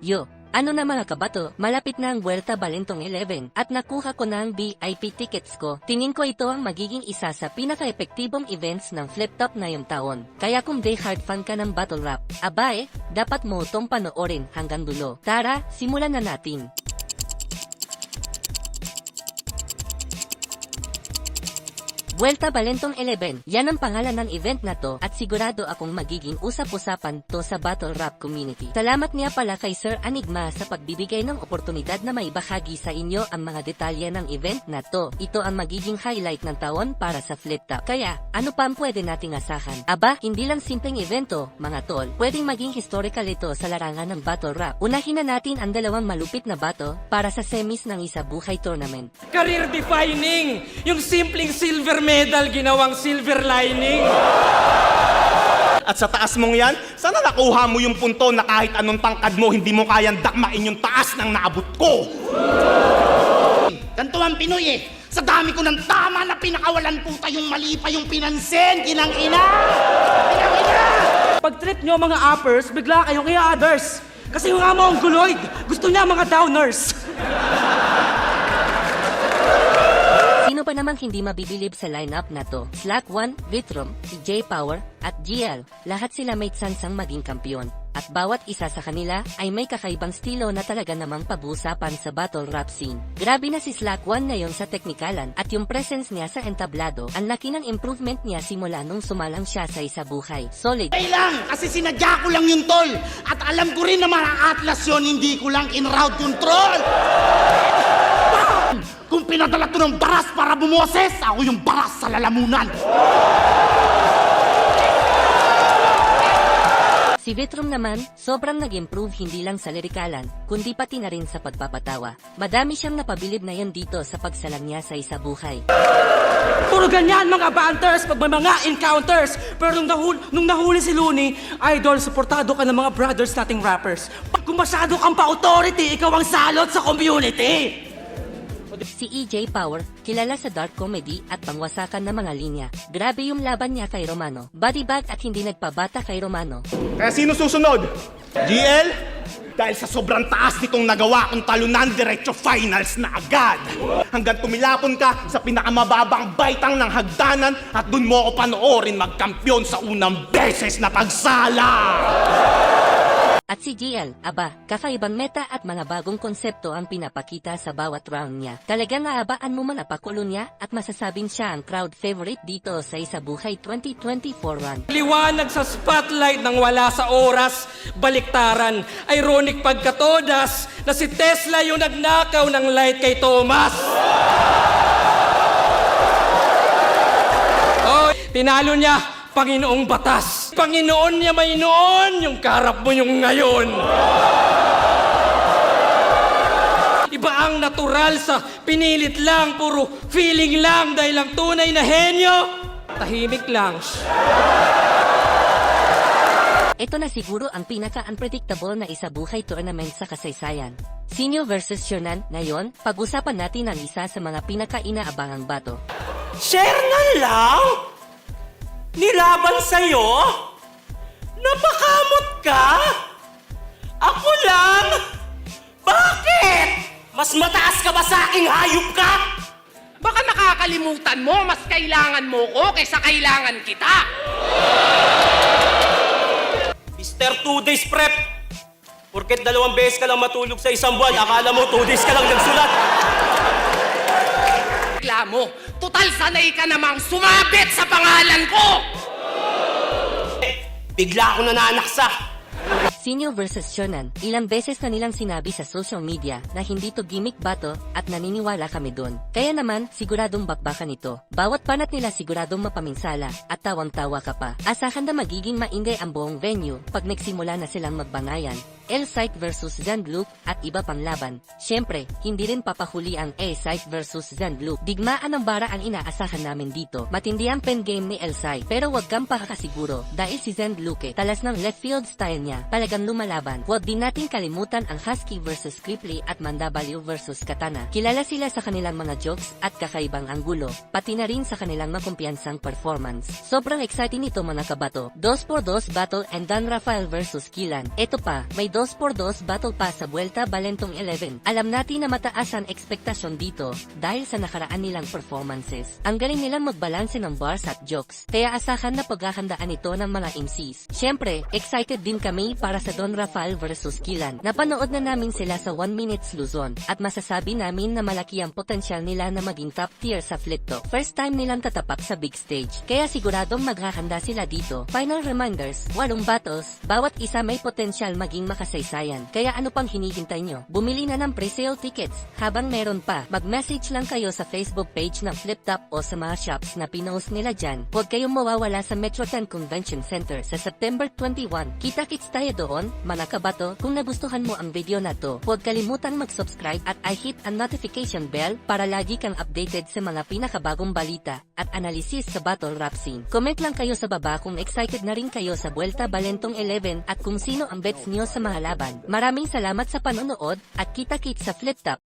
Yo, ano na mga kabato, malapit na ang Vuelta Balentong 11 at nakuha ko na ang VIP tickets ko. Tingin ko ito ang magiging isa sa pinaka-epektibong events ng flip-top na yung taon. Kaya kung day hard fan ka ng battle rap, abae, dapat mo itong panoorin hanggang dulo. Tara, simulan na natin. Vuelta Balentong 11, yan ang pangalan ng event na to at sigurado akong magiging usap-usapan to sa battle rap community. Salamat niya pala kay Sir Anigma sa pagbibigay ng oportunidad na maibahagi sa inyo ang mga detalye ng event na to. Ito ang magiging highlight ng taon para sa flip top. Kaya, ano pa ang pwede nating asahan? Aba, hindi lang simpleng evento, mga tol. Pwedeng maging historical ito sa larangan ng battle rap. Unahin na natin ang dalawang malupit na bato para sa semis ng isa buhay tournament. Career defining! Yung simpleng silver medal ginawang silver lining. At sa taas mong yan, sana nakuha mo yung punto na kahit anong tangkad mo, hindi mo kayang dakmain yung taas ng naabot ko. Ganito ang Pinoy eh. Sa dami ko ng tama na pinakawalan puta yung mali pa yung pinansin. Kinang ina! Kinang ina! Pag trip nyo mga uppers, bigla kayong i-others. Kasi yung amo ang guloid, gusto niya mga downers. Namang hindi mabibilib sa lineup na to? Slack 1, Vitrum, si J-Power, at GL. Lahat sila may tsansang maging kampiyon. At bawat isa sa kanila ay may kakaibang stilo na talaga namang pag-uusapan sa battle rap scene. Grabe na si Slack 1 ngayon sa teknikalan at yung presence niya sa entablado, ang laki ng improvement niya simula nung sumalang siya sa isa buhay. Solid. Ay lang, kasi sinadya ko lang yung tol. At alam ko rin na mga atlas yun, hindi ko lang in-route control. Kung pinadala to ng baras para bumoses, ako yung baras sa lalamunan. Si Vitrum naman, sobrang nag-improve hindi lang sa lirikalan, kundi pati na rin sa pagpapatawa. Madami siyang napabilib na yan dito sa pagsalang niya sa isa buhay. Puro ganyan mga banters pag may mga encounters. Pero nung, nahul nung nahuli si Looney, idol, suportado ka ng mga brothers nating rappers. Pag kung masyado kang pa-authority, ikaw ang salot sa community. Si EJ Power, kilala sa dark comedy at pangwasakan ng mga linya. Grabe yung laban niya kay Romano. Body bag at hindi nagpabata kay Romano. Kaya sino susunod? GL? Dahil sa sobrang taas nitong nagawa kong talunan, diretso finals na agad. Hanggang tumilapon ka sa pinakamababang baitang ng hagdanan at dun mo ako panoorin magkampiyon sa unang beses na pagsala. At si GL, aba, kakaibang meta at mga bagong konsepto ang pinapakita sa bawat round niya. Talagang aabaan mo man apakulo niya at masasabing siya ang crowd favorite dito sa Isa Buhay 2024 run. Liwanag sa spotlight ng wala sa oras, baliktaran. Ironic pagkatodas na si Tesla yung nagnakaw ng light kay Thomas. Oh, tinalo niya, Panginoong Batas. Panginoon niya may noon, yung karap mo yung ngayon. Iba ang natural sa pinilit lang, puro feeling lang dahil ang tunay na henyo. Tahimik lang. Ito na siguro ang pinaka-unpredictable na isa buhay tournament sa kasaysayan. Sinyo versus Shonan, ngayon, pag-usapan natin ang isa sa mga pinaka-inaabangang bato. Share na lang? Nilaban sa'yo? Napakamot ka? Ako lang? Bakit? Mas mataas ka ba sa aking hayop ka? Baka nakakalimutan mo, mas kailangan mo ko kaysa kailangan kita. Mr. Two Days Prep. Porket dalawang beses ka lang matulog sa isang buwan, akala mo two days ka lang nagsulat. Reklamo, total sanay ka namang sumabit sa pangalan ko. Bigla ako nananaksa. Sinyo versus Shonan, ilang beses na nilang sinabi sa social media na hindi to gimmick bato at naniniwala kami doon. Kaya naman, siguradong bakbakan ito. Bawat panat nila siguradong mapaminsala at tawang-tawa ka pa. Asahan na magiging maingay ang buong venue pag nagsimula na silang magbangayan. L-Site versus Zandloop at iba pang laban. Siyempre, hindi rin papahuli ang A-Site versus Zandloop. Digmaan ng bara ang inaasahan namin dito. Matindi ang pen game ni L-Site pero wag kang pakakasiguro dahil si Zandloop talas ng left field style niya. Talagang silang lumalaban. Huwag din natin kalimutan ang Husky versus Cripply at Mandabalio versus Katana. Kilala sila sa kanilang mga jokes at kakaibang anggulo, pati na rin sa kanilang makumpiyansang performance. Sobrang exciting nito mga kabato. 2x2 battle and Dan Rafael versus Kilan. Ito pa, may 2x2 battle pa sa Vuelta Balentong 11. Alam natin na mataas ang ekspektasyon dito dahil sa nakaraan nilang performances. Ang galing nilang magbalanse ng bars at jokes, kaya asahan na paghahandaan ito ng mga MCs. Siyempre, excited din kami para sa Don Rafael versus Kilan. Napanood na namin sila sa 1 Minutes Luzon at masasabi namin na malaki ang potensyal nila na maging top tier sa flip to. First time nilang tatapak sa big stage, kaya siguradong maghahanda sila dito. Final reminders, walong battles, bawat isa may potensyal maging makasaysayan. Kaya ano pang hinihintay nyo? Bumili na ng pre-sale tickets. Habang meron pa, mag-message lang kayo sa Facebook page ng Flip Top o sa mga shops na pinost nila dyan. Huwag kayong mawawala sa Metro 10 Convention Center sa September 21. Kita-kits tayo doon, mga kabato. Kung nagustuhan mo ang video na to, huwag kalimutan mag-subscribe at i-hit ang notification bell para lagi kang updated sa mga pinakabagong balita at analisis sa battle rap scene. Comment lang kayo sa baba kung excited na rin kayo sa Vuelta Balentong 11 at kung sino ang bets niyo sa mga laban. Maraming salamat sa panonood at kita-kits sa Flip Top.